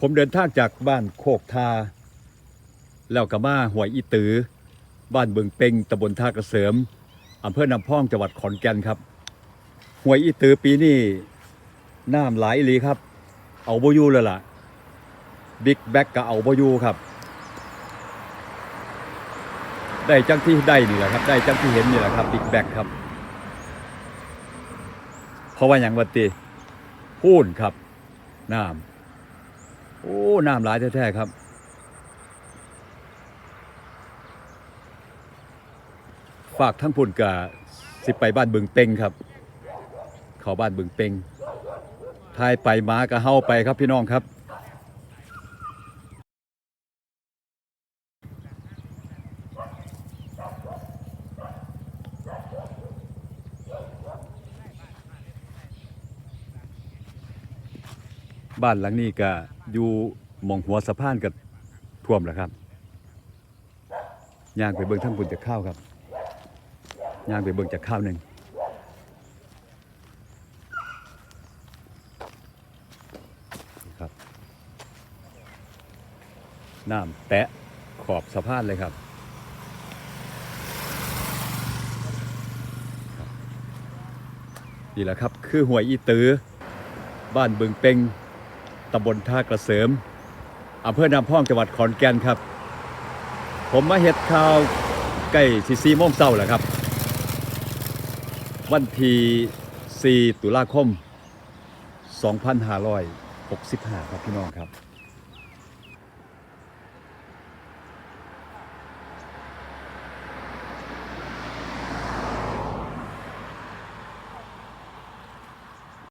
ผมเดินทางจากบ้านโคกทา แล้วก็มาหวยอีตือ บ้านเบิงเปงตำบลท่ากระเสริมอำเภอนำพ่องจังหวัดขอนแก่นครับหวยอีตือปีนี้น้ำหลายลีครับ เอาบยูเลยล่ะบิ๊กแบ็กก็เอาบยูครับ ได้จังที่ได้นี่แหละครับ ได้จังที่เห็นนี่แหละครับบิ๊กแบ็กครับเพราะว่าอย่างวัติพูนครับน้ำ โอ้ น้ำหลายแท้ๆครับ ฝากทั้งพุ่นกะสิไปบ้านบึงเต็งครับ เขาบ้านบึงเต็งทายไปหมากะเฮาไปครับพี่น้องครับ บ้านหลังนี้ก็อยู่หมองหัวสะพานกับท่วมแล้วครับย่างไปเบิ่งทั้งบุญจากข้าวครับย่างไปเบิ่งจากข้าวหนึ่งครับน้ำแตะขอบสะพานเลยครับนี่แหละครับ คือหวยอีตือ บ้านเบึงเปง ตำบลท่ากระเสริมอำเภอนาพ่องจังหวัดขอนแก่นครับ ผมมาเห็ดข่าวใกล้สีซีโมงเศร้าแหละครับ วันที่4ตุลาคม 2565 ครับพี่น้องครับ